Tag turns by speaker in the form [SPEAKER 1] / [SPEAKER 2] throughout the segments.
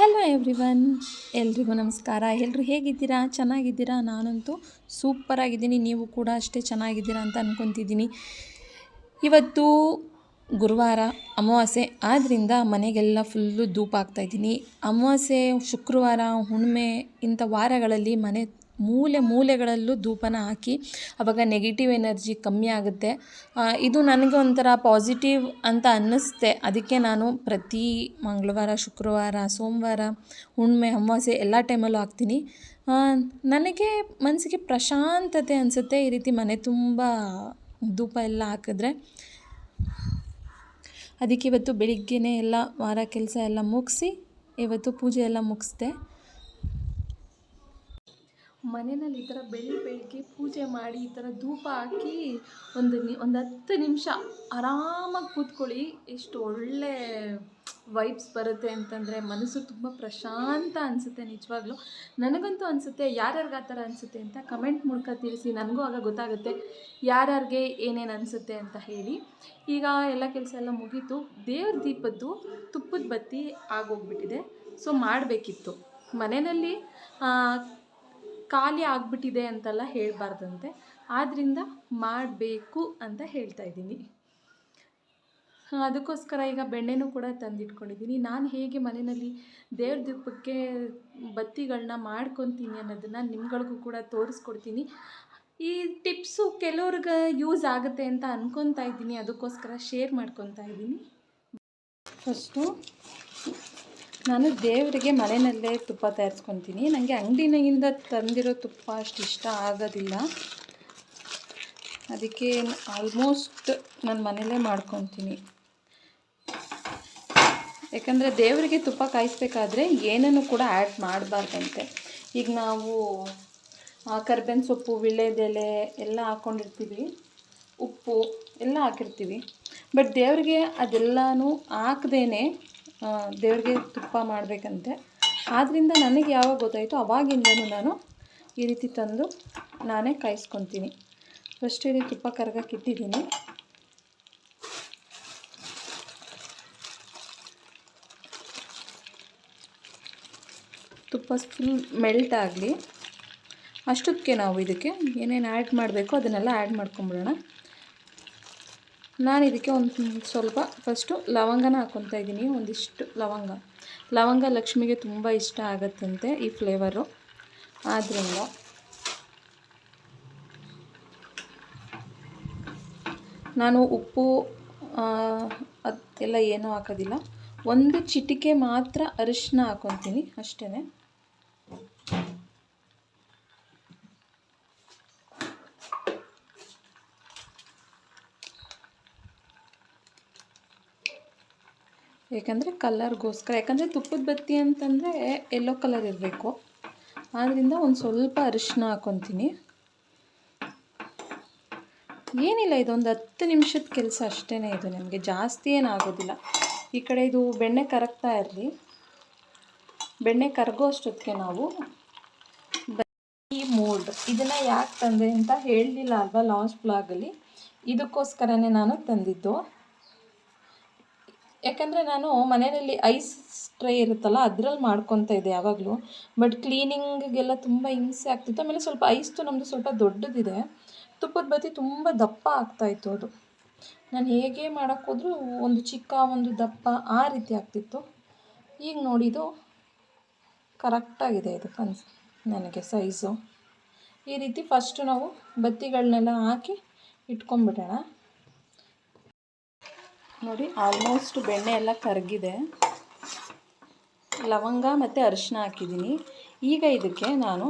[SPEAKER 1] Hello everyone ಎಲ್ರಿಗೂ ನಮಸ್ಕಾರ. ಎಲ್ಲರೂ ಹೇಗಿದ್ದೀರಾ? ಚೆನ್ನಾಗಿದ್ದೀರಾ? ನಾನಂತೂ ಸೂಪರಾಗಿದ್ದೀನಿ ನೀವು ಕೂಡ ಅಷ್ಟೇ ಚೆನ್ನಾಗಿದ್ದೀರಾ ಅಂತ ಅಂದ್ಕೊತಿದ್ದೀನಿ ಇವತ್ತು ಗುರುವಾರ, ಅಮಾವಾಸ್ಯೆ. ಆದ್ದರಿಂದ ಮನೆಗೆಲ್ಲ ಫುಲ್ಲು ಧೂಪ ಹಾಕ್ತಾಯಿದ್ದೀನಿ ಅಮಾವಾಸ್ಯೆ, ಶುಕ್ರವಾರ ಹುಣ್ಣಿಮೆ ಇಂಥ ವಾರಗಳಲ್ಲಿ ಮನೆ ಮೂಲೆ ಮೂಲೆಗಳಲ್ಲೂ ಧೂಪನ ಹಾಕಿ ಆವಾಗ ನೆಗೆಟಿವ್ ಎನರ್ಜಿ ಕಮ್ಮಿ ಆಗುತ್ತೆ. ಇದು ನನಗೆ ಒಂಥರ ಪಾಸಿಟಿವ್ ಅಂತ ಅನ್ನಿಸ್ತೆ. ಅದಕ್ಕೆ ನಾನು ಪ್ರತಿ ಮಂಗಳವಾರ, ಶುಕ್ರವಾರ, ಸೋಮವಾರ, ಹುಣ್ಣಿಮೆ, ಅಮಾವಾಸ್ಯೆ ಎಲ್ಲ ಟೈಮಲ್ಲೂ ಹಾಕ್ತೀನಿ. ನನಗೆ ಮನಸ್ಸಿಗೆ ಪ್ರಶಾಂತತೆ ಅನಿಸುತ್ತೆ ಈ ರೀತಿ ಮನೆ ತುಂಬ ಧೂಪ ಎಲ್ಲ ಹಾಕಿದ್ರೆ. ಅದಕ್ಕೆ ಇವತ್ತು ಬೆಳಿಗ್ಗೆನೇ ಎಲ್ಲ ವಾರ ಕೆಲಸ ಎಲ್ಲ ಮುಗಿಸಿ, ಇವತ್ತು ಪೂಜೆ ಎಲ್ಲ ಮುಗಿಸ್ದೆ. ಮನೆಯಲ್ಲಿ ಈ ಥರ ಬೆಳಿ ಬೆಳಗ್ಗೆ ಪೂಜೆ ಮಾಡಿ ಈ ಥರ ಧೂಪ ಹಾಕಿ ಒಂದು ನಿ, ಒಂದು ಹತ್ತು ನಿಮಿಷ ಆರಾಮಾಗಿ ಕೂತ್ಕೊಳ್ಳಿ. ಎಷ್ಟು ಒಳ್ಳೆ ವೈಬ್ಸ್ ಬರುತ್ತೆ ಅಂತಂದರೆ ಮನಸ್ಸು ತುಂಬ ಪ್ರಶಾಂತ ಅನಿಸುತ್ತೆ ನಿಜವಾಗ್ಲೂ. ನನಗಂತೂ ಅನಿಸುತ್ತೆ ಯಾರ್ಯಾರಿಗೆ ಆ ಥರ ಅನಿಸುತ್ತೆ ಅಂತ ಕಮೆಂಟ್ ಮೂಲಕ ತಿಳಿಸಿ. ನನಗೂ ಆಗ ಗೊತ್ತಾಗುತ್ತೆ ಯಾರ್ಯಾರಿಗೆ ಏನೇನು ಅನಿಸುತ್ತೆ ಅಂತ ಹೇಳಿ. ಈಗ ಎಲ್ಲ ಕೆಲಸ ಎಲ್ಲ ಮುಗೀತು. ದೇವ್ರ ದೀಪದ್ದು ತುಪ್ಪದ ಬತ್ತಿ ಆಗೋಗ್ಬಿಟ್ಟಿದೆ. ಸೊ ಮಾಡಬೇಕಿತ್ತು. ಮನೆಯಲ್ಲಿ ಖಾಲಿ ಆಗಿಬಿಟ್ಟಿದೆ ಅಂತೆಲ್ಲ ಹೇಳಬಾರ್ದಂತೆ. ಆದ್ದರಿಂದ ಮಾಡಬೇಕು ಅಂತ ಹೇಳ್ತಾ ಇದ್ದೀನಿ. ಅದಕ್ಕೋಸ್ಕರ ಈಗ ಬೆಣ್ಣೆನೂ ಕೂಡ ತಂದಿಟ್ಕೊಂಡಿದ್ದೀನಿ. ನಾನು ಹೇಗೆ ಮನೆಯಲ್ಲಿ ದೇವ್ರ ದೀಪಕ್ಕೆ ಬತ್ತಿಗಳನ್ನ ಮಾಡ್ಕೊತೀನಿ ಅನ್ನೋದನ್ನು ನಿಮ್ಗಳಿಗೂ ಕೂಡ ತೋರಿಸ್ಕೊಡ್ತೀನಿ. ಈ ಟಿಪ್ಸು ಕೆಲವ್ರಿಗೆ ಯೂಸ್ ಆಗುತ್ತೆ ಅಂತ ಅಂದ್ಕೊತಾ ಇದ್ದೀನಿ. ಅದಕ್ಕೋಸ್ಕರ ಶೇರ್ ಮಾಡ್ಕೊತಾ ಇದ್ದೀನಿ. ಫಸ್ಟು ನಾನು ದೇವರಿಗೆ ಮನೆಯಲ್ಲೇ ತುಪ್ಪ ತಯಾರಿಸ್ಕೊತೀನಿ. ನನಗೆ ಅಂಗಡಿನಿಂದ ತಂದಿರೋ ತುಪ್ಪ ಅಷ್ಟು ಇಷ್ಟ ಆಗೋದಿಲ್ಲ. ಅದಕ್ಕೆ ಆಲ್ಮೋಸ್ಟ್ ನಾನು ಮನೆಯಲ್ಲೇ ಮಾಡ್ಕೊತೀನಿ. ಯಾಕಂದರೆ ದೇವರಿಗೆ ತುಪ್ಪ ಕಾಯಿಸ್ಬೇಕಾದ್ರೆ ಏನನ್ನು ಕೂಡ ಆ್ಯಡ್ ಮಾಡಬಾರ್ದಂತೆ. ಈಗ ನಾವು ಕರ್ಬೇವಿನ ಸೊಪ್ಪು ವೀಳ್ಯದೆಲೆ ಎಲ್ಲ ಹಾಕ್ಕೊಂಡಿರ್ತೀವಿ ಉಪ್ಪು ಎಲ್ಲ ಹಾಕಿರ್ತೀವಿ. ಬಟ್ ದೇವರಿಗೆ ಅದೆಲ್ಲನೂ ಹಾಕ್ದೇನೆ ದೇವ್ರಿಗೆ ತುಪ್ಪ ಮಾಡಬೇಕಂತೆ. ಆದ್ದರಿಂದ ನನಗೆ ಯಾವಾಗ ಗೊತ್ತಾಯಿತು ಅವಾಗಿಂದನೂ ನಾನು ಈ ರೀತಿ ತಂದು ನಾನೇ ಕಾಯಿಸ್ಕೊತೀನಿ. ಫಸ್ಟ್ ಇಲ್ಲಿ ತುಪ್ಪ ಕರ್ಗಕ್ಕೆ ಇಟ್ಟಿದ್ದೀನಿ. ತುಪ್ಪ ಫುಲ್ ಮೆಲ್ಟ್ ಆಗಲಿ, ಅಷ್ಟೊತ್ತಿಗೆ ನಾವು ಇದಕ್ಕೆ ಏನೇನು ಆ್ಯಡ್ ಮಾಡಬೇಕು ಅದನ್ನೆಲ್ಲ ಆ್ಯಡ್ ಮಾಡ್ಕೊಂಬಿಡೋಣ. ನಾನು ಇದಕ್ಕೆ ಒಂದು ಸ್ವಲ್ಪ ಫಸ್ಟು ಲವಂಗನ ಹಾಕ್ಕೊತಾ ಇದ್ದೀನಿ, ಒಂದಿಷ್ಟು ಲವಂಗ. ಲವಂಗ ಲಕ್ಷ್ಮಿಗೆ ತುಂಬ ಇಷ್ಟ ಆಗತ್ತಂತೆ ಈ ಫ್ಲೇವರು ಆದ್ದರಿಂದ ನಾನು ಉಪ್ಪು ಅದೆಲ್ಲ ಏನೂ ಹಾಕೋದಿಲ್ಲ. ಒಂದು ಚಿಟಿಕೆ ಮಾತ್ರ ಅರಿಶಿನ ಹಾಕ್ಕೊತೀನಿ ಅಷ್ಟೇ ಯಾಕಂದರೆ ಕಲರ್ಗೋಸ್ಕರ, ಯಾಕಂದರೆ ತುಪ್ಪದ ಬತ್ತಿ ಅಂತಂದರೆ ಎಲ್ಲೋ ಕಲರ್ ಇರಬೇಕು. ಆದ್ದರಿಂದ ಒಂದು ಸ್ವಲ್ಪ ಅರಿಶಿನ ಹಾಕ್ಕೊತೀನಿ ಏನಿಲ್ಲ, ಇದೊಂದು ಹತ್ತು ನಿಮಿಷದ ಕೆಲಸ ಅಷ್ಟೇ ಇದು. ನಿಮಗೆ ಜಾಸ್ತಿ ಏನಾಗೋದಿಲ್ಲ ಈ ಕಡೆ ಇದು ಬೆಣ್ಣೆ ಕರಗ್ತಾ ಇರಲಿ. ಬೆಣ್ಣೆ ಕರಗೋ ಅಷ್ಟೊತ್ತಿಗೆ ನಾವು ಈ ಮೂಡ್ ಇದನ್ನು ಯಾಕೆ ತಂದೆ ಅಂತ ಹೇಳಲಿಲ್ಲ ಅಲ್ವಾ ಲಾಸ್ಟ್ ಬ್ಲಾಗಲ್ಲಿ ಇದಕ್ಕೋಸ್ಕರನೇ ನಾನು ತಂದಿದ್ದು. ಯಾಕಂದರೆ ನಾನು ಮನೆಯಲ್ಲಿ ಐಸ್ ಟ್ರೇ ಇರುತ್ತಲ್ಲ, ಅದ್ರಲ್ಲಿ ಮಾಡ್ಕೊತಾ ಇದ್ದೆ ಯಾವಾಗಲೂ. ಬಟ್ ಕ್ಲೀನಿಂಗಿಗೆಲ್ಲ ತುಂಬ ಹಿಂಸೆ ಆಗ್ತಿತ್ತು. ಆಮೇಲೆ ಸ್ವಲ್ಪ ಐಸ್ತು ನಮ್ಮದು ಸ್ವಲ್ಪ ದೊಡ್ಡದಿದೆ. ತುಪ್ಪದ ಬತ್ತಿ ತುಂಬ ದಪ್ಪ ಆಗ್ತಾಯಿತ್ತು ಅದು. ನಾನು ಹೇಗೆ ಮಾಡೋಕ್ಕೋದ್ರೂ ಒಂದು ಚಿಕ್ಕ ಒಂದು ದಪ್ಪ ಆ ರೀತಿ ಆಗ್ತಿತ್ತು. ಈಗ ನೋಡಿದ್ದು ಕರೆಕ್ಟಾಗಿದೆ ಇದು ಕನ್ಸ್, ನನಗೆ ಸೈಜು ಈ ರೀತಿ ಫಸ್ಟು ನಾವು ಬತ್ತಿಗಳನ್ನೆಲ್ಲ ಹಾಕಿ ಇಟ್ಕೊಂಡ್ಬಿಡೋಣ. ನೋಡಿ ಆಲ್ಮೋಸ್ಟ್ ಬೆಣ್ಣೆ ಎಲ್ಲ ಕರಗಿದೆ. ಲವಂಗ ಮತ್ತು ಅರಿಶಿನ ಹಾಕಿದ್ದೀನಿ. ಈಗ ಇದಕ್ಕೆ ನಾನು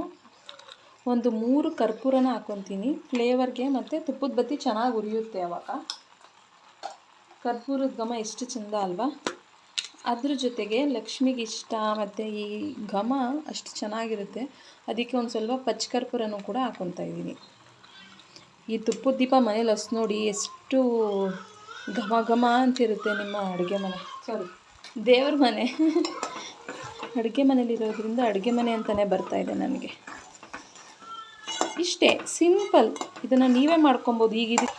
[SPEAKER 1] ಒಂದು ಮೂರು ಕರ್ಪೂರನ ಹಾಕ್ಕೊತೀನಿ ಫ್ಲೇವರ್ಗೆ ಮತ್ತು ತುಪ್ಪದ ಬತ್ತಿ ಚೆನ್ನಾಗಿ ಉರಿಯುತ್ತೆ ಅವಾಗ. ಕರ್ಪೂರದ ಘಮ ಎಷ್ಟು ಚೆಂದ ಅಲ್ವಾ? ಅದ್ರ ಜೊತೆಗೆ ಲಕ್ಷ್ಮಿಗೆ ಇಷ್ಟ ಮತ್ತು ಈ ಘಮ ಅಷ್ಟು ಚೆನ್ನಾಗಿರುತ್ತೆ. ಅದಕ್ಕೆ ಒಂದು ಸ್ವಲ್ಪ ಪಚ್ಚ ಕರ್ಪೂರನೂ ಕೂಡ ಹಾಕ್ಕೊತಾ ಇದ್ದೀನಿ ಈ ತುಪ್ಪದ ದೀಪ ಮನೇಲಿ ಹಸ್ ನೋಡಿ ಎಷ್ಟು ಘಮ ಘಮ ಅಂತಿರುತ್ತೆ ನಿಮ್ಮ ಅಡುಗೆ ಮನೆ. ಸಾರಿ ದೇವ್ರ ಮನೆ. ಅಡುಗೆ ಮನೇಲಿರೋದ್ರಿಂದ ಅಡುಗೆ ಮನೆ ಅಂತಲೇ ಇದೆ ನನಗೆ. ಇಷ್ಟೇ, ಸಿಂಪಲ್. ಇದನ್ನು ನೀವೇ ಮಾಡ್ಕೊಬೋದು. ಈಗ ಇದು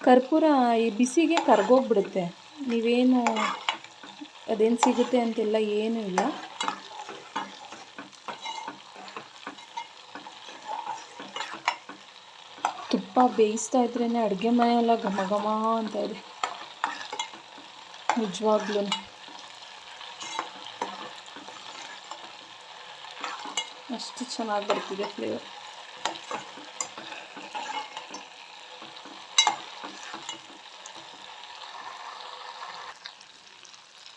[SPEAKER 1] ಕರ್ಪೂರ ಈ ಬಿಸಿಗೆ ಕರ್ಗೋಗ್ಬಿಡುತ್ತೆ. ನೀವೇನು ಅದೇನು ಸಿಗುತ್ತೆ ಅಂತೆಲ್ಲ ಏನೂ ಇಲ್ಲ. ತುಪ್ಪ ಬೇಯಿಸ್ತಾ ಇದ್ರೇ ಅಡುಗೆ ಮನೆಯೆಲ್ಲ ಘಮ ಘಮ ಅಂತ ಇದೆ. ನಿಜವಾಗ್ಲೂ. ಅಷ್ಟು ಚೆನ್ನಾಗಿ ಬರ್ತಿದೆ ಫ್ಲೇವರ್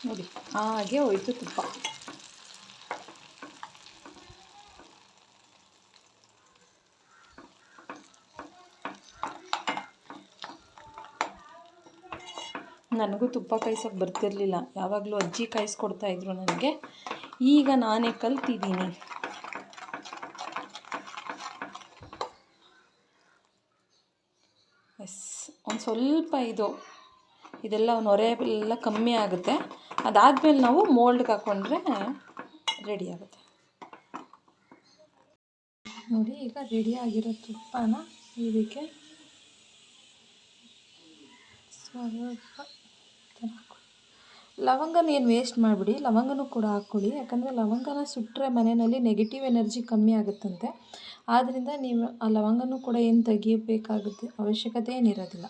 [SPEAKER 1] ನೋಡಿ, ಹಾಗೆ ಹೋಯ್ತು ತುಪ್ಪ. ನನಗೂ ತುಪ್ಪ ಕಾಯಿಸೋಕ್ಕೆ ಬರ್ತಿರಲಿಲ್ಲ. ಯಾವಾಗಲೂ ಅಜ್ಜಿ ಕಾಯಿಸ್ಕೊಡ್ತಾ ಇದ್ರು ನನಗೆ. ಈಗ ನಾನೇ ಕಲ್ತಿದ್ದೀನಿ. ಎಸ್, ಒಂದು ಸ್ವಲ್ಪ ಇದು, ಇದೆಲ್ಲ ನೊರೆ ಎಲ್ಲ ಕಮ್ಮಿ ಆಗುತ್ತೆ. ಅದಾದಮೇಲೆ ನಾವು ಮೋಲ್ಡ್ಗೆ ಹಾಕ್ಕೊಂಡ್ರೆ ರೆಡಿ ಆಗುತ್ತೆ. ನೋಡಿ, ಈಗ ರೆಡಿ ಆಗಿರೋ ತುಪ್ಪನ ಇದಕ್ಕೆ ಸ್ವಲ್ಪ ಹಾಕ್ಕೊಳ್ಳಿ ಲವಂಗನ ಏನು ವೇಸ್ಟ್ ಮಾಡಿಬಿಡಿ, ಲವಂಗನೂ ಕೂಡ ಹಾಕ್ಕೊಳ್ಳಿ. ಯಾಕಂದರೆ ಲವಂಗನ ಸುಟ್ಟರೆ ಮನೆಯಲ್ಲಿ ನೆಗೆಟಿವ್ ಎನರ್ಜಿ ಕಮ್ಮಿ ಆಗುತ್ತಂತೆ. ಆದ್ದರಿಂದ ನೀವು ಆ ಲವಂಗನೂ ಕೂಡ ಏನು ತೆಗಿಯಬೇಕಾಗುತ್ತೆ? ಅವಶ್ಯಕತೆ ಏನಿರೋದಿಲ್ಲ.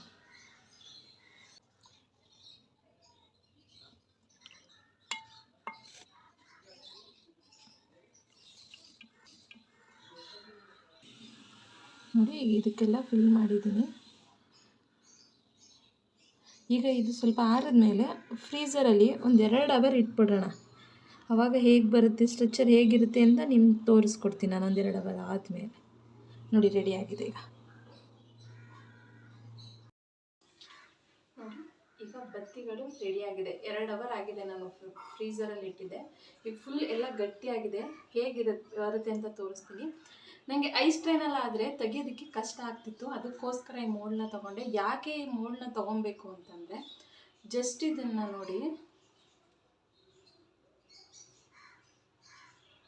[SPEAKER 1] ನೋಡಿ, ಇದಕ್ಕೆಲ್ಲ ಫಿಲ್ ಮಾಡಿದ್ದೀನಿ. ಈಗ ಇದು ಸ್ವಲ್ಪ ಆರಿದ್ಮೇಲೆ ಫ್ರೀಝರಲ್ಲಿ ಒಂದು ಎರಡು ಅವರ್ ಇಟ್ಬಿಡೋಣ. ಆವಾಗ ಹೇಗೆ ಬರುತ್ತೆ ಸ್ಟ್ರಕ್ಚರ್ ಹೇಗಿರುತ್ತೆ ಅಂತ ನಿಮ್ಗೆ ತೋರಿಸ್ಕೊಡ್ತೀನಿ ನಾನು ಒಂದೆರಡು ಅವರ್ ಆದಮೇಲೆ. ನೋಡಿ ರೆಡಿ ಆಗಿದೆ ಈಗ. ಈಗ ಬತ್ತಿಗಳು ರೆಡಿ ಆಗಿದೆ. ಎರಡು ಅವರ್ ಆಗಿದೆ ನಾನು ಫ್ರೀಝರಲ್ಲಿ ಇಟ್ಟಿದ್ದೆ ಈಗ ಫುಲ್ ಎಲ್ಲ ಗಟ್ಟಿಯಾಗಿದೆ. ಹೇಗಿರುತ್ತೆ, ಬರುತ್ತೆ ಅಂತ ತೋರಿಸ್ತೀನಿ. ನನಗೆ ಐಸ್ ಟ್ರೈನಲ್ಲಿ ಆದರೆ ತೆಗಿಯೋದಕ್ಕೆ ಕಷ್ಟ ಆಗ್ತಿತ್ತು. ಅದಕ್ಕೋಸ್ಕರ ಈ ಮೋಲ್ಡ್ನ ತೊಗೊಂಡೆ. ಯಾಕೆ ಈ ಮೋಲ್ಡ್ನ ತೊಗೊಬೇಕು ಅಂತಂದರೆ ಜಸ್ಟ್ ಇದನ್ನು ನೋಡಿ.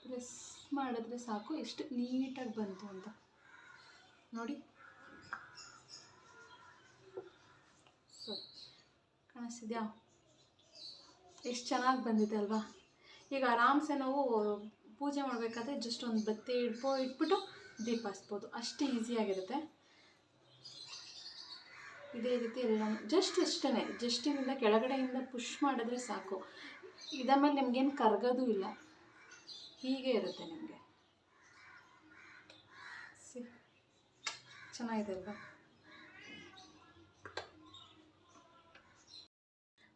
[SPEAKER 1] ಪ್ರೆಸ್ ಮಾಡಿದ್ರೆ ಸಾಕು. ಎಷ್ಟು ನೀಟಾಗಿ ಬಂತು ಅಂತ. ನೋಡಿ. ಸರಿ ಕಾಣಿಸ್ತಿದ್ಯಾ? ಎಷ್ಟು ಚೆನ್ನಾಗಿ ಬಂದಿದೆ ಅಲ್ವಾ? ಈಗ ಆರಾಮ್ಸೆ ನಾವು ಪೂಜೆ ಮಾಡಬೇಕಾದ್ರೆ ಜಸ್ಟ್ ಒಂದು ಬತ್ತಿ ಇಡ್ಬೋ ಇಟ್ಬಿಟ್ಟು ದೀಪ ಹಚ್ಬೋದು. ಅಷ್ಟೇ ಈಸಿಯಾಗಿರುತ್ತೆ ಇದೇ ರೀತಿ ಎಲ್ಲ ಜಸ್ಟ್ ಅಷ್ಟೇ ಜಸ್ಟಿನಿಂದ ಕೆಳಗಡೆಯಿಂದ ಪುಷ್ ಮಾಡಿದ್ರೆ ಸಾಕು. ಇದಾದ್ಮೇಲೆ ನಿಮಗೇನು ಕರಗೋದು ಇಲ್ಲ. ಹೀಗೆ ಇರುತ್ತೆ ನಿಮಗೆ. ಚೆನ್ನಾಗಿದೆ ಅಲ್ವಾ?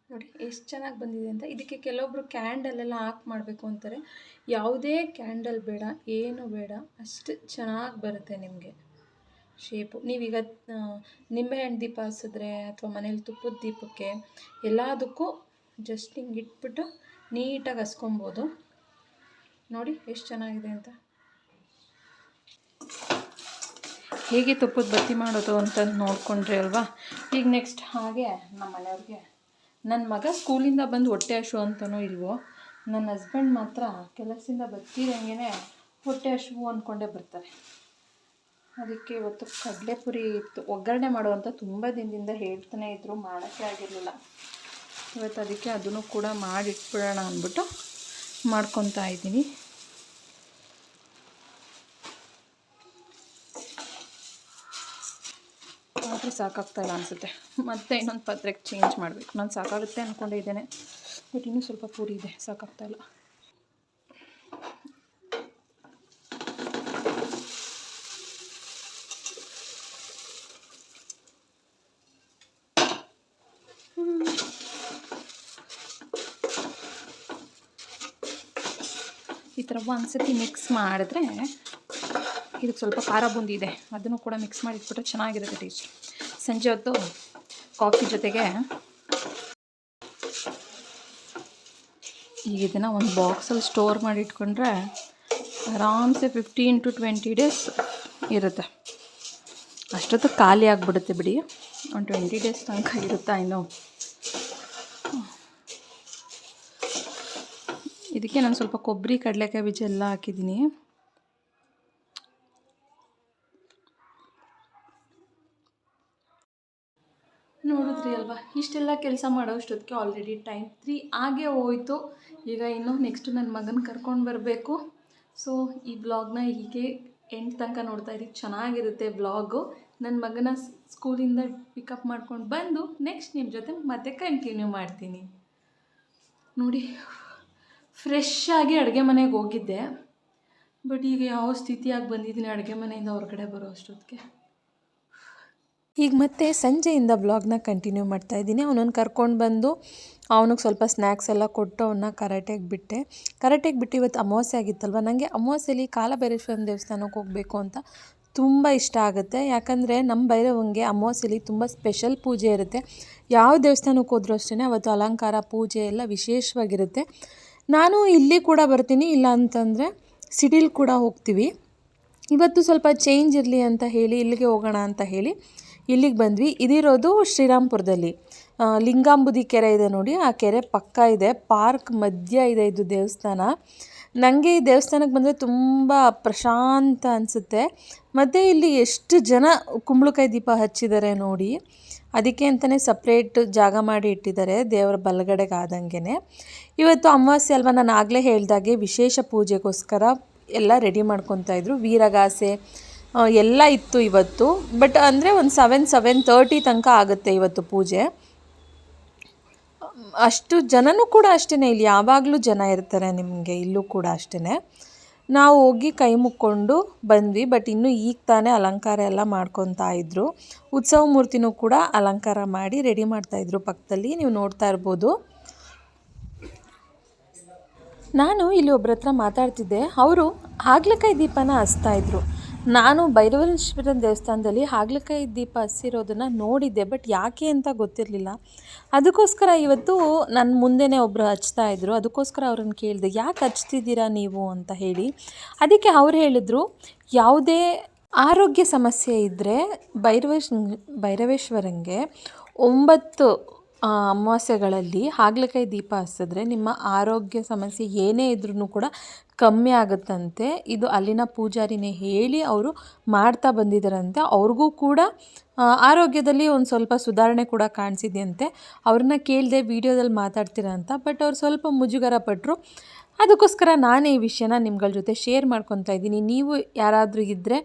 [SPEAKER 1] ನೋಡಿ, ಎಷ್ಟು ಚೆನ್ನಾಗಿ ಬಂದಿದೆ ಅಂತ. ಇದಕ್ಕೆ ಕೆಲವೊಬ್ರು ಕ್ಯಾಂಡಲೆಲ್ಲ ಹಾಕಿ ಮಾಡಬೇಕು ಅಂತಾರೆ. ಯಾವುದೇ ಕ್ಯಾಂಡಲ್ ಬೇಡ, ಏನು ಬೇಡ. ಅಷ್ಟು ಚೆನ್ನಾಗಿ ಬರುತ್ತೆ ನಿಮಗೆ. ಶೇಪು ನೀವೀಗ ನಿಂಬೆಹಣ್ಣು ದೀಪ ಹಸಿದ್ರೆ ಅಥವಾ ಮನೇಲಿ ತುಪ್ಪದ ದೀಪಕ್ಕೆ ಎಲ್ಲದಕ್ಕೂ ಜಸ್ಟ್ ಹಿಂಗೆ ಇಟ್ಬಿಟ್ಟು ನೀಟಾಗಿ ಹಸ್ಕೊಬೋದು ನೋಡಿ, ಎಷ್ಟು ಚೆನ್ನಾಗಿದೆ ಅಂತ. ಹೇಗೆ ತುಪ್ಪದ ಬತ್ತಿ ಮಾಡೋದು ಅಂತ ನೋಡಿಕೊಂಡ್ರಿ ಅಲ್ವಾ? ಈಗ ನೆಕ್ಸ್ಟ್ ಹಾಗೆ ನಮ್ಮ ಮನೆಯವ್ರಿಗೆ ನನ್ನ ಮಗ ಸ್ಕೂಲಿಂದ ಬಂದು ಹೊಟ್ಟೆ ಹಸು ಅಂತನೋ ಇಲ್ವೋ ನನ್ನ ಹಸ್ಬೆಂಡ್ ಮಾತ್ರ ಕೆಲಸದಿಂದ ಬರ್ತಿರಂಗೆ ಹೊಟ್ಟೆ ಹಶು ಅಂದ್ಕೊಂಡೇ ಬರ್ತಾರೆ. ಅದಕ್ಕೆ ಇವತ್ತು ಕಡಲೆಪುರಿ ಇತ್ತು. ಒಗ್ಗರಣೆ ಮಾಡುವಂಥ ತುಂಬ ದಿನದಿಂದ ಹೇಳ್ತಾನೆ ಇದ್ದರು ಮಾಡೋಕ್ಕೆ ಆಗಿರಲಿಲ್ಲ. ಇವತ್ತು ಅದಕ್ಕೆ ಅದನ್ನು ಕೂಡ ಮಾಡಿಟ್ಬಿಡೋಣ ಅಂದ್ಬಿಟ್ಟು ಮಾಡ್ಕೊತಾ ಇದ್ದೀನಿ. ಪಾತ್ರೆ ಸಾಕಾಗ್ತಾಯಿಲ್ಲ ಅನಿಸುತ್ತೆ. ಮತ್ತೆ ಇನ್ನೊಂದು ಪಾತ್ರೆಗೆ ಚೇಂಜ್ ಮಾಡಬೇಕು. ನಾನು ಸಾಕಾಗುತ್ತೆ ಅಂದ್ಕೊಂಡಿದ್ದೇನೆ ಬಟ್ ಇನ್ನೂ ಸ್ವಲ್ಪ ಪೂರಿ ಇದೆ. ಸಾಕಾಗ್ತಾಯಿಲ್ಲ ಈ ಥರ ಒಂದ್ಸತಿ ಮಿಕ್ಸ್ ಮಾಡಿದ್ರೆ ಇದಕ್ಕೆ ಸ್ವಲ್ಪ ಖಾರ ಬೂಂದಿ ಇದೆ. ಅದನ್ನು ಕೂಡ ಮಿಕ್ಸ್ ಮಾಡಿ ಇಟ್ಬಿಟ್ರೆ ಚೆನ್ನಾಗಿರುತ್ತೆ ಟೇಸ್ಟ್ ಸಂಜೆ ಹೊತ್ತು ಕಾಫಿ ಜೊತೆಗೆ ಈಗ ಇದನ್ನು ಒಂದು ಬಾಕ್ಸಲ್ಲಿ ಸ್ಟೋರ್ ಮಾಡಿ ಇಟ್ಕೊಂಡ್ರೆ ಆರಾಮ್ಸೆ ಫಿಫ್ಟೀನ್ ಟು ಟ್ವೆಂಟಿ ಡೇಸ್ ಇರುತ್ತೆ. ಅಷ್ಟೊತ್ತು ಖಾಲಿ ಆಗಿಬಿಡುತ್ತೆ ಬಿಡಿ. ಒಂದು ಟ್ವೆಂಟಿ ಡೇಸ್ ತನಕ ಇರುತ್ತಾ ಇನ್ನು? ಇದಕ್ಕೆ ನಾನು ಸ್ವಲ್ಪ ಕೊಬ್ಬರಿ, ಕಡಲೆಕಾಯಿ ಬೀಜ ಎಲ್ಲ ಹಾಕಿದ್ದೀನಿ. ನೋಡಿದ್ರಿ ಅಲ್ವಾ? ಇಷ್ಟೆಲ್ಲ ಕೆಲಸ ಮಾಡೋಷ್ಟೊತ್ತಿಗೆ ಆಲ್ರೆಡಿ ಟೈಮ್ ತ್ರೀ ಆಗೇ ಹೋಯ್ತು. ಈಗ ಇನ್ನು ನೆಕ್ಸ್ಟು ನನ್ನ ಮಗನ ಕರ್ಕೊಂಡು ಬರಬೇಕು. ಸೊ ಈ ಬ್ಲಾಗ್ನ ಹೀಗೆ ಎಂಟು ತನಕ ನೋಡ್ತಾ ಇರಿ. ಚೆನ್ನಾಗಿರುತ್ತೆ ಬ್ಲಾಗು ನನ್ನ ಮಗನ ಸ್ಕೂಲಿಂದ ಪಿಕಪ್ ಮಾಡ್ಕೊಂಡು ಬಂದು ನೆಕ್ಸ್ಟ್ ನಿಮ್ಮ ಜೊತೆ ಮತ್ತೆ ಕಂಟಿನ್ಯೂ ಮಾಡ್ತೀನಿ. ನೋಡಿ ಫ್ರೆಶ್ ಆಗಿ ಅಡುಗೆ ಮನೆಗೆ ಹೋಗಿದ್ದೆ. ಬಟ್ ಈಗ ಯಾವ ಸ್ಥಿತಿಯಾಗಿ ಬಂದಿದ್ದೀನಿ ಅಡುಗೆ ಮನೆಯಿಂದ ಹೊರಗಡೆ ಬರೋ ಅಷ್ಟೊತ್ತಿಗೆ ಈಗ ಮತ್ತೆ ಸಂಜೆಯಿಂದ ಬ್ಲಾಗ್ನ ಕಂಟಿನ್ಯೂ ಮಾಡ್ತಾ ಇದ್ದೀನಿ. ಅವನನ್ನು ಕರ್ಕೊಂಡು ಬಂದು ಅವನಿಗೆ ಸ್ವಲ್ಪ ಸ್ನ್ಯಾಕ್ಸ್ ಎಲ್ಲ ಕೊಟ್ಟು ಅವನ್ನ ಕರಾಟೆಗೆ ಬಿಟ್ಟೆ. ಕರಾಟೆಗೆ ಬಿಟ್ಟು ಇವತ್ತು ಅಮಾವಾಸ್ಯೆ ಆಗಿತ್ತಲ್ವ? ನನಗೆ ಅಮಾವಾಸ್ಯೆಲಿ ಕಾಲಭೈರೇಶ್ವರನ ದೇವಸ್ಥಾನಕ್ಕೆ ಹೋಗಬೇಕು ಅಂತ ತುಂಬ ಇಷ್ಟ ಆಗುತ್ತೆ. ಯಾಕಂದರೆ ನಮ್ಮ ಭೈರವಂಗೆ ಅಮಾವಾಸ್ಯೆಲಿ ತುಂಬ ಸ್ಪೆಷಲ್ ಪೂಜೆ ಇರುತ್ತೆ. ಯಾವ ದೇವಸ್ಥಾನಕ್ಕೆ ಹೋದ್ರೂ ಅಷ್ಟೇ ಅವತ್ತು ಅಲಂಕಾರ, ಪೂಜೆ ಎಲ್ಲ ವಿಶೇಷವಾಗಿರುತ್ತೆ. ನಾನು ಇಲ್ಲಿ ಕೂಡ ಬರ್ತೀನಿ, ಇಲ್ಲ ಅಂತಂದರೆ ಸಿಟಿಲಿ ಕೂಡ ಹೋಗ್ತೀವಿ. ಇವತ್ತು ಸ್ವಲ್ಪ ಚೇಂಜ್ ಇರಲಿ ಅಂತ ಹೇಳಿ, ಇಲ್ಲಿಗೆ ಹೋಗೋಣ ಅಂತ ಹೇಳಿ ಇಲ್ಲಿಗೆ ಬಂದ್ವಿ. ಇದಿರೋದು ಶ್ರೀರಾಮ್ಪುರದಲ್ಲಿ ಲಿಂಗಾಂಬುದಿ ಕೆರೆ ಇದೆ ನೋಡಿ. ಆ ಕೆರೆ ಪಕ್ಕ ಇದೆ. ಪಾರ್ಕ್ ಮಧ್ಯ ಇದೆ ಇದು ದೇವಸ್ಥಾನ. ನನಗೆ ಈ ದೇವಸ್ಥಾನಕ್ಕೆ ಬಂದರೆ ತುಂಬ ಪ್ರಶಾಂತ ಅನಿಸುತ್ತೆ. ಮತ್ತು ಇಲ್ಲಿ ಎಷ್ಟು ಜನ ಕುಂಬಳಕಾಯಿ ದೀಪ ಹಚ್ಚಿದ್ದಾರೆ ನೋಡಿ. ಅದಕ್ಕೆ ಅಂತಲೇ ಸಪ್ರೇಟ್ ಜಾಗ ಮಾಡಿ ಇಟ್ಟಿದ್ದಾರೆ ದೇವರ ಬಲಗಡೆಗೆ ಆದಂಗೆ ಇವತ್ತು ಅಮಾವಾಸ್ಯೆ ಅಲ್ವಾ? ನಾನು ಆಗಲೇ ಹೇಳ್ದಾಗೆ ವಿಶೇಷ ಪೂಜೆಗೋಸ್ಕರ ಎಲ್ಲ ರೆಡಿ ಮಾಡ್ಕೊತಾ ಇದ್ರು. ವೀರಗಾಸೆ ಎಲ್ಲ ಇತ್ತು ಇವತ್ತು. ಬಟ್ ಅಂದರೆ ಒಂದು ಸೆವೆನ್ ಸೆವೆನ್ ತರ್ಟಿ ತನಕ ಆಗುತ್ತೆ ಇವತ್ತು ಪೂಜೆ. ಅಷ್ಟು ಜನನೂ ಕೂಡ ಅಷ್ಟೇ ಇಲ್ಲಿ ಯಾವಾಗಲೂ ಜನ ಇರ್ತಾರೆ ನಿಮಗೆ, ಇಲ್ಲೂ ಕೂಡ ಅಷ್ಟೇ ನಾವು ಹೋಗಿ ಕೈ ಮುಕ್ಕೊಂಡು ಬಂದ್ವಿ ಬಟ್ ಇನ್ನೂ ಈಗ ತಾನೇ ಅಲಂಕಾರ ಎಲ್ಲ ಮಾಡ್ಕೊತಾ ಇದ್ರು. ಉತ್ಸವ ಮೂರ್ತಿನೂ ಕೂಡ ಅಲಂಕಾರ ಮಾಡಿ ರೆಡಿ ಮಾಡ್ತಾಯಿದ್ರು ಪಕ್ಕದಲ್ಲಿ, ನೀವು ನೋಡ್ತಾ ಇರ್ಬೋದು. ನಾನು ಇಲ್ಲಿ ಒಬ್ಬರ ಹತ್ರ ಮಾತಾಡ್ತಿದ್ದೆ. ಅವರು ಹಾಗಲಕಾಯಿ ದೀಪನ ಹಚ್ತಾ ಇದ್ರು. ನಾನು ಭೈರವೇಶ್ವರ ದೇವಸ್ಥಾನದಲ್ಲಿ ಹಾಗಲಕಾಯಿ ದೀಪ ಹಸಿರೋದನ್ನು ನೋಡಿದ್ದೆ, ಬಟ್ ಯಾಕೆ ಅಂತ ಗೊತ್ತಿರಲಿಲ್ಲ. ಅದಕ್ಕೋಸ್ಕರ ಇವತ್ತು ನನ್ನ ಮುಂದೆನೇ ಒಬ್ಬರು ಹಚ್ತಾ ಇದ್ದರು ಅದಕ್ಕೋಸ್ಕರ ಅವ್ರನ್ನ ಕೇಳಿದೆ, ಯಾಕೆ ಹಚ್ತಿದ್ದೀರಾ ನೀವು? ಅಂತ ಹೇಳಿ. ಅದಕ್ಕೆ ಅವ್ರು ಹೇಳಿದರು, ಯಾವುದೇ ಆರೋಗ್ಯ ಸಮಸ್ಯೆ ಇದ್ದರೆ ಭೈರವೇಶ್, ಭೈರವೇಶ್ವರಂಗೆ ಒಂಬತ್ತು ಅಮಾವಾಸ್ಯೆಗಳಲ್ಲಿ ಹಾಗಲಕಾಯಿ ದೀಪ ಹಚ್ಚಿದ್ರೆ ನಿಮ್ಮ ಆರೋಗ್ಯ ಸಮಸ್ಯೆ ಏನೇ ಇದ್ರೂ ಕೂಡ ಕಮ್ಮಿ ಆಗುತ್ತಂತೆ. ಇದು ಅಲ್ಲಿನ ಪೂಜಾರಿನೇ ಹೇಳಿ ಅವರು ಮಾಡ್ತಾ ಬಂದಿದ್ದಾರಂತೆ. ಅವ್ರಿಗೂ ಕೂಡ ಆರೋಗ್ಯದಲ್ಲಿ ಒಂದು ಸ್ವಲ್ಪ ಸುಧಾರಣೆ ಕೂಡ ಕಾಣಿಸಿದೆಯಂತೆ. ಅವ್ರನ್ನ ಕೇಳಿದೆ ವಿಡಿಯೋದಲ್ಲಿ ಮಾತಾಡ್ತೀರಾ ಅಂತ ಬಟ್ ಅವ್ರು ಸ್ವಲ್ಪ ಮುಜುಗರ ಪಟ್ಟರು ಅದಕ್ಕೋಸ್ಕರ ನಾನೇ ಈ ವಿಷಯನ ನಿಮ್ಗಳ ಜೊತೆ ಶೇರ್ ಮಾಡ್ಕೊತಾ ಇದ್ದೀನಿ. ನೀವು ಯಾರಾದರೂ ಇದ್ದರೆ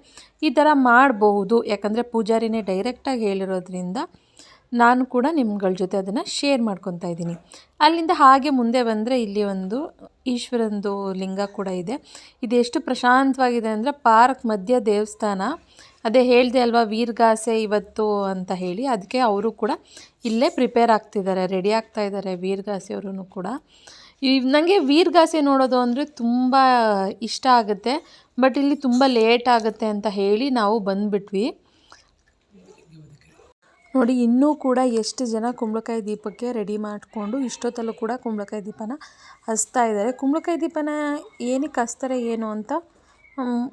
[SPEAKER 1] ಈ ಥರ ಮಾಡಬಹುದು. ಯಾಕಂದರೆ ಪೂಜಾರಿನೇ ಡೈರೆಕ್ಟಾಗಿ ಹೇಳಿರೋದ್ರಿಂದ ನಾನು ಕೂಡ ನಿಮ್ಗಳ ಜೊತೆ ಅದನ್ನು ಶೇರ್ ಮಾಡ್ಕೊತಾ ಇದ್ದೀನಿ. ಅಲ್ಲಿಂದ ಹಾಗೆ ಮುಂದೆ ಬಂದರೆ ಇಲ್ಲಿ ಒಂದು ಈಶ್ವರಂದು ಲಿಂಗ ಕೂಡ ಇದೆ. ಇದು ಎಷ್ಟು ಪ್ರಶಾಂತವಾಗಿದೆ ಅಂದರೆ ಪಾರ್ಕ್ ಮಧ್ಯ ದೇವಸ್ಥಾನ. ಅದೇ ಹೇಳಿದೆ ಅಲ್ವಾ, ವೀರ್ಗಾಸೆ ಇವತ್ತು ಅಂತ ಹೇಳಿ. ಅದಕ್ಕೆ ಅವರು ಕೂಡ ಇಲ್ಲೇ ಪ್ರಿಪೇರ್ ಆಗ್ತಿದ್ದಾರೆ ರೆಡಿ ಆಗ್ತಾ ಇದ್ದಾರೆ ವೀರ್ಗಾಸೆಯವರು ಕೂಡ. ಇವ್ ನನಗೆ ವೀರ್ಗಾಸೆ ನೋಡೋದು ಅಂದರೆ ತುಂಬ ಇಷ್ಟ ಆಗುತ್ತೆ. ಬಟ್ ಇಲ್ಲಿ ತುಂಬ ಲೇಟ್ ಆಗುತ್ತೆ ಅಂತ ಹೇಳಿ ನಾವು ಬಂದುಬಿಟ್ವಿ. ನೋಡಿ, ಇನ್ನೂ ಕೂಡ ಎಷ್ಟು ಜನ ಕುಂಬಳಕಾಯಿ ದೀಪಕ್ಕೆ ರೆಡಿ ಮಾಡಿಕೊಂಡು ಇಷ್ಟೊತ್ತಲ್ಲೂ ಕೂಡ ಕುಂಬಳಕಾಯಿ ದೀಪನ ಹಚ್ತಾ ಇದ್ದಾರೆ. ಕುಂಬಳಕಾಯಿ ದೀಪನ ಏನಕ್ಕೆ ಹಚ್ತಾರೆ ಏನು ಅಂತ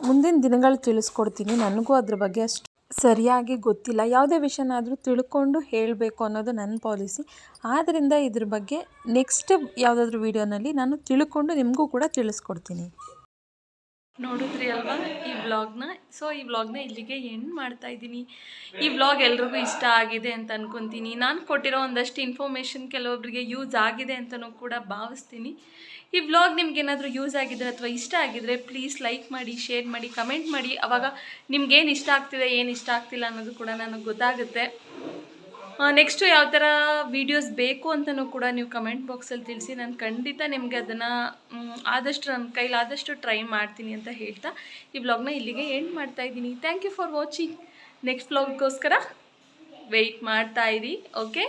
[SPEAKER 1] ಮುಂದಿನ ದಿನಗಳು ತಿಳಿಸ್ಕೊಡ್ತೀನಿ. ನನಗೂ ಅದ್ರ ಬಗ್ಗೆ ಅಷ್ಟು ಸರಿಯಾಗಿ ಗೊತ್ತಿಲ್ಲ. ಯಾವುದೇ ವಿಷಯನಾದರೂ ತಿಳ್ಕೊಂಡು ಹೇಳಬೇಕು ಅನ್ನೋದು ನನ್ನ ಪಾಲಿಸಿ. ಆದ್ದರಿಂದ ಇದ್ರ ಬಗ್ಗೆ ನೆಕ್ಸ್ಟ್ ಯಾವುದಾದ್ರೂ ವೀಡಿಯೋನಲ್ಲಿ ನಾನು ತಿಳ್ಕೊಂಡು ನಿಮಗೂ ಕೂಡ ತಿಳಿಸ್ಕೊಡ್ತೀನಿ. ನೋಡಿದ್ರಿ ಅಲ್ವಾ ಈ ವ್ಲಾಗ್ನ? ಸೊ ಈ ವ್ಲಾಗ್ನ ಇಲ್ಲಿಗೆ ಎಂಡ್ ಮಾಡ್ತಾ ಇದ್ದೀನಿ. ಈ ವ್ಲಾಗ್ ಎಲ್ರಿಗೂ ಇಷ್ಟ ಆಗಿದೆ ಅಂತ ಅನ್ಕೊತೀನಿ. ನಾನು ಕೊಟ್ಟಿರೋ ಒಂದಷ್ಟು ಇನ್ಫಾರ್ಮೇಷನ್ ಕೆಲವೊಬ್ಬರಿಗೆ ಯೂಸ್ ಆಗಿದೆ ಅಂತಲೂ ಕೂಡ ಭಾವಿಸ್ತೀನಿ. ಈ ವ್ಲಾಗ್ ನಿಮ್ಗೇನಾದರೂ ಯೂಸ್ ಆಗಿದ್ರೆ ಅಥವಾ ಇಷ್ಟ ಆಗಿದ್ರೆ ಪ್ಲೀಸ್ ಲೈಕ್ ಮಾಡಿ ಶೇರ್ ಮಾಡಿ ಕಮೆಂಟ್ ಮಾಡಿ. ಅವಾಗ ನಿಮ್ಗೇನು ಇಷ್ಟ ಆಗ್ತಿದೆ, ಏನು ಇಷ್ಟ ಆಗ್ತಿಲ್ಲ ಅನ್ನೋದು ಕೂಡ ನನಗೆ ಗೊತ್ತಾಗುತ್ತೆ. ನೆಕ್ಸ್ಟು ಯಾವ ಥರ ವೀಡಿಯೋಸ್ ಬೇಕು ಅಂತಲೂ ಕೂಡ ನೀವು ಕಮೆಂಟ್ ಬಾಕ್ಸಲ್ಲಿ ತಿಳಿಸಿ. ನಾನು ಖಂಡಿತ ನಿಮಗೆ ಅದನ್ನು ಆದಷ್ಟು ನನ್ನ ಕೈಲಾದಷ್ಟು ಟ್ರೈ ಮಾಡ್ತೀನಿ ಅಂತ ಹೇಳ್ತಾ ಈ ವ್ಲಾಗ್ನ ಇಲ್ಲಿಗೆ ಎಂಡ್ ಮಾಡ್ತಾ ಇದ್ದೀನಿ. Thank you for watching next ವ್ಲಾಗ್ಗೋಸ್ಕರ wait ಮಾಡ್ತಾ ಇರಿ ಓಕೆ